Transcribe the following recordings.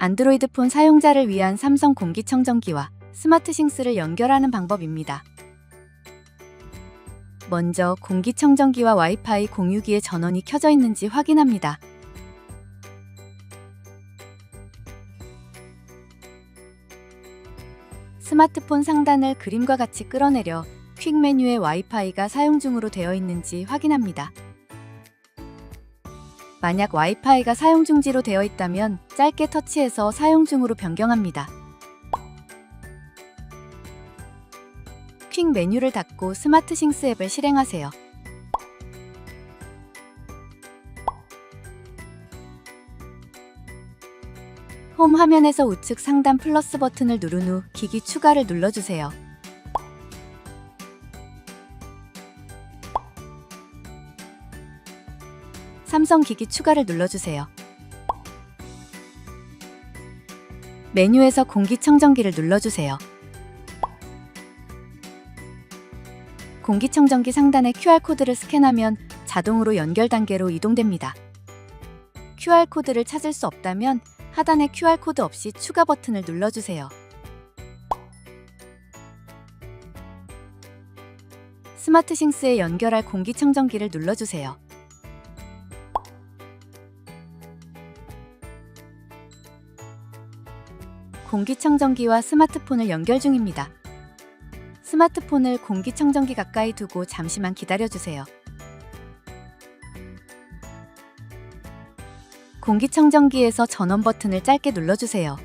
안드로이드폰 사용자를 위한 삼성 공기청정기와 스마트싱스를 연결하는 방법입니다. 먼저 공기청정기와 와이파이 공유기의 전원이 켜져 있는지 확인합니다. 스마트폰 상단을 그림과 같이 끌어내려 퀵 메뉴에 와이파이가 사용 중으로 되어 있는지 확인합니다. 만약 와이파이가 사용 중지로 되어 있다면 짧게 터치해서 사용 중으로 변경합니다. 퀵 메뉴를 닫고 스마트 싱스 앱을 실행하세요. 홈 화면에서 우측 상단 플러스 버튼을 누른 후 기기 추가를 눌러주세요. 삼성 기기 추가를 눌러주세요. 메뉴에서 공기청정기를 눌러주세요. 공기청정기 상단의 QR코드를 스캔하면 자동으로 연결 단계로 이동됩니다. QR코드를 찾을 수 없다면 하단의 QR코드 없이 추가 버튼을 눌러주세요. 스마트싱스에 연결할 공기청정기를 눌러주세요. 공기청정기와 스마트폰을 연결 중입니다. 스마트폰을 공기청정기 가까이 두고 잠시만 기다려주세요. 공기청정기에서 전원 버튼을 짧게 눌러주세요.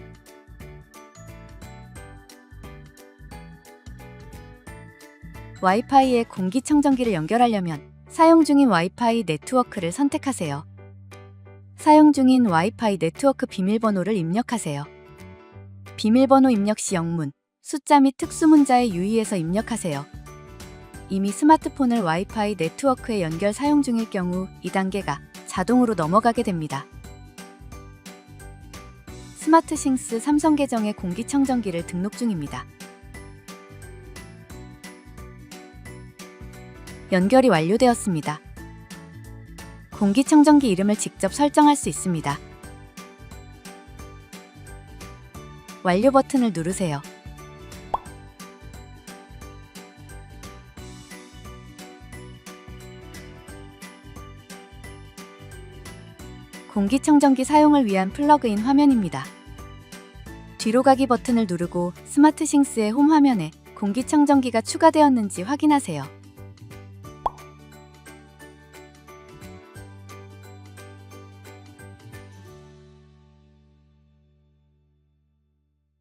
와이파이에 공기청정기를 연결하려면 사용 중인 와이파이 네트워크를 선택하세요. 사용 중인 와이파이 네트워크 비밀번호를 입력하세요. 비밀번호 입력 시 영문, 숫자 및 특수 문자에 유의해서 입력하세요. 이미 스마트폰을 와이파이 네트워크에 연결 사용 중일 경우 이 단계가 자동으로 넘어가게 됩니다. 스마트싱스 삼성 계정의 공기청정기를 등록 중입니다. 연결이 완료되었습니다. 공기청정기 이름을 직접 설정할 수 있습니다. 완료 버튼을 누르세요. 공기청정기 사용을 위한 플러그인 화면입니다. 뒤로 가기 버튼을 누르고 스마트싱스의 홈 화면에 공기청정기가 추가되었는지 확인하세요.